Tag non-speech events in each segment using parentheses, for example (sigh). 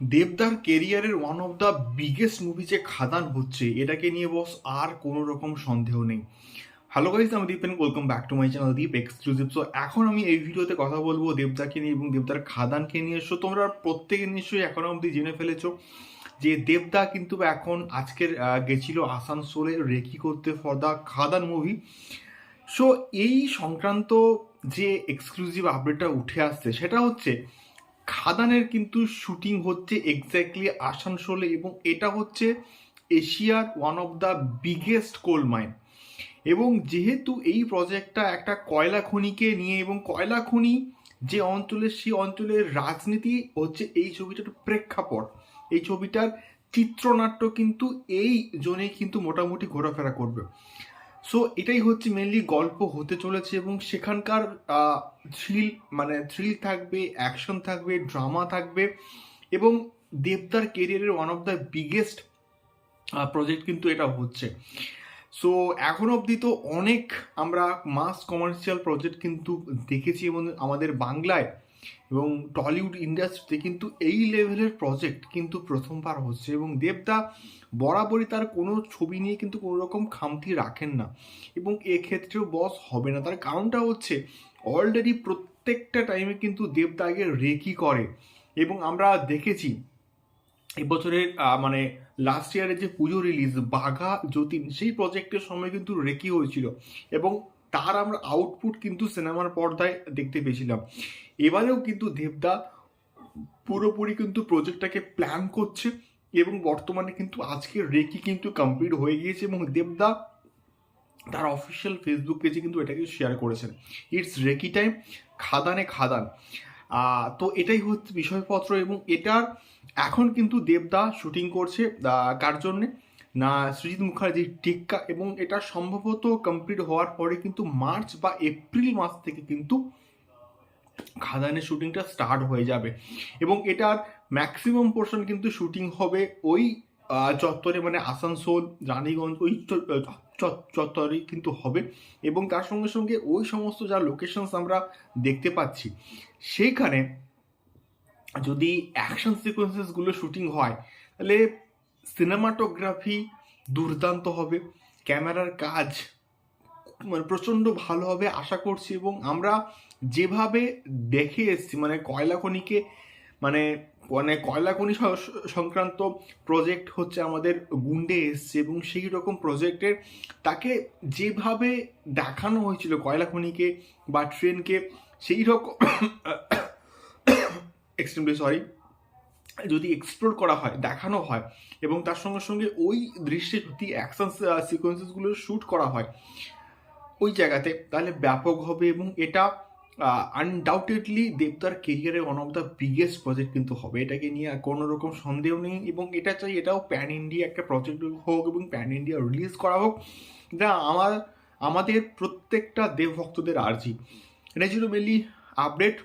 দেবদার কেরিয়ারের one of the biggest movie যে খাদান হচ্ছে। এটাকে নিয়ে বস আর কোনো রকম সন্দেহ নেই। হ্যালো গাইজ আমি Deep welcome back to my channel Deep exclusive so এখন আমি এই ভিডিওতে কথা বলব দেবদাকে নিয়ে এবং দেবদার খাদানকে নিয়ে। সো তোমরা প্রত্যেকে নিশ্চয়ই এখনও অবধি জেনে ফেলেছো যে দেবদা কিন্তু এখন আজকের গেছিল আসানসোলে রেকি করতে for the Khadaan movie so এই সংক্রান্ত যে এক্সক্লুসিভ আপডেটটা উঠে আসছে, সেটা হচ্ছে খাদানের কিন্তু শুটিং হচ্ছে এক্স্যাক্টলি আসানসোলে এবং এটা হচ্ছে এশিয়ার one of the biggest coal mine এবং যেহেতু এই প্রজেক্টটা একটা কয়লা খনিকে নিয়ে এবং কয়লা খনি যে অঞ্চলের সেই অঞ্চলের রাজনীতি হচ্ছে এই ছবিটার প্রেক্ষাপট। এই ছবিটার চিত্রনাট্য কিন্তু এই জোনেই কিন্তু মোটামুটি ঘোরাফেরা করবে। সো এটাই হচ্ছে মেনলি গল্প হতে চলেছে এবং সেখানকার থ্রিল মানে থ্রিল থাকবে অ্যাকশন থাকবে ড্রামা থাকবে এবং দেবদার কেরিয়ারের one of the biggest project কিন্তু এটা হচ্ছে। সো এখন অবধি তো অনেক আমরা মাস কমার্শিয়াল প্রজেক্ট কিন্তু দেখেছি এবং আমাদের বাংলায় এবং টলিউড ইন্ডাস্ট্রিতে কিন্তু এই লেভেলের প্রজেক্ট কিন্তু প্রথমবার হচ্ছে এবং দেবদা বরাবরই তার কোনো ছবি নিয়ে কিন্তু কোনো রকম খামতি রাখেন না এবং এক্ষেত্রেও বস হবে না। তার কারণটা হচ্ছে অলরেডি প্রত্যেকটা টাইমে কিন্তু দেবদা আগে রেকি করে এবং আমরা দেখেছি এবছরের মানে লাস্ট ইয়ারের যে পুজো রিলিজ বাঘা যতীন, সেই প্রজেক্টের সময় কিন্তু রেকি হয়েছিল এবং তার আমরা আউটপুট কিন্তু সিনেমার পর্দায় দেখতে পেয়েছিলাম। এবারেও কিন্তু দেবদা পুরোপুরি কিন্তু প্রজেক্টটাকে প্ল্যান করছে এবং বর্তমানে কিন্তু আজকে রেকি কিন্তু কমপ্লিট হয়ে গিয়েছে এবং দেবদা তার অফিসিয়াল ফেসবুক পেজে কিন্তু এটাকে শেয়ার করেছেন। ইটস রেকি টাইম খাদানে খাদান। তো এটাই হচ্ছে বিষয়পত্র এবং এটার এখন কিন্তু দেবদা শুটিং করছে কার জন্যে? না, সৃজিত মুখার্জির টিক্কা এবং এটা সম্ভবত কমপ্লিট হওয়ার পরে কিন্তু মার্চ বা এপ্রিল মাস থেকে কিন্তু খাদানের শুটিংটা স্টার্ট হয়ে যাবে। এবং এটার ম্যাক্সিমাম পোর্শন কিন্তু শুটিং হবে ওই চত্বরে মানে আসানসোল, রানীগঞ্জ, ওই চত্বরে কিন্তু হবে। এবং তার সঙ্গে সঙ্গে ওই সমস্ত যা লোকেশনস আমরা দেখতে পাচ্ছি, সেইখানে যদি অ্যাকশন সিকোয়েন্সেসগুলো শুটিং হয়, তাহলে সিনেমাটোগ্রাফি দুর্দান্ত হবে, ক্যামেরার কাজ মানে প্রচণ্ড ভালো হবে, আশা করছি। এবং আমরা যেভাবে দেখে এসছি মানে কয়লা খনিকে মানে মানে কয়লা খনি সংক্রান্ত প্রজেক্ট হচ্ছে আমাদের গুন্ডে এসছে এবং সেই রকম প্রজেক্টের তাকে যেভাবে দেখানো হয়েছিল কয়লা খনিকে বা ট্রেনকে, সেই রকম (coughs) এক্সট্রিমলি সরি যদি এক্সপ্লোর করা হয়, দেখানো হয় এবং তার সঙ্গে সঙ্গে ওই দৃশ্যে যদি অ্যাকশন সিকোয়েন্সেসগুলো শ্যুট করা হয় ওই জায়গাতে, তাহলে ব্যাপক হবে এবং এটা আনডাউটেডলি দেবদার কেরিয়ারে one of the biggest project কিন্তু হবে। এটাকে নিয়ে আর কোনো রকম সন্দেহ নেই এবং এটা চাই এটাও প্যান ইন্ডিয়া একটা প্রজেক্ট হোক এবং প্যান ইন্ডিয়া রিলিজ করা হোক। যা আমার, আমাদের প্রত্যেকটা দেবভক্তদের আর্জি। এটা ছিল মেনলি আপডেট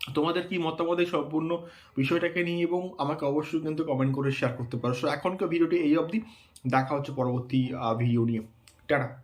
তোমাদের কি মতামত এই সম্পূর্ণ বিষয়টাকে নিয়ে এবং আমাকে অবশ্যই কিন্তু কমেন্ট করে শেয়ার করতে পারো। সো এখনকার ভিডিওটি এই অবধি। দেখা হচ্ছে পরবর্তী ভিডিও নিয়ে। টাটা।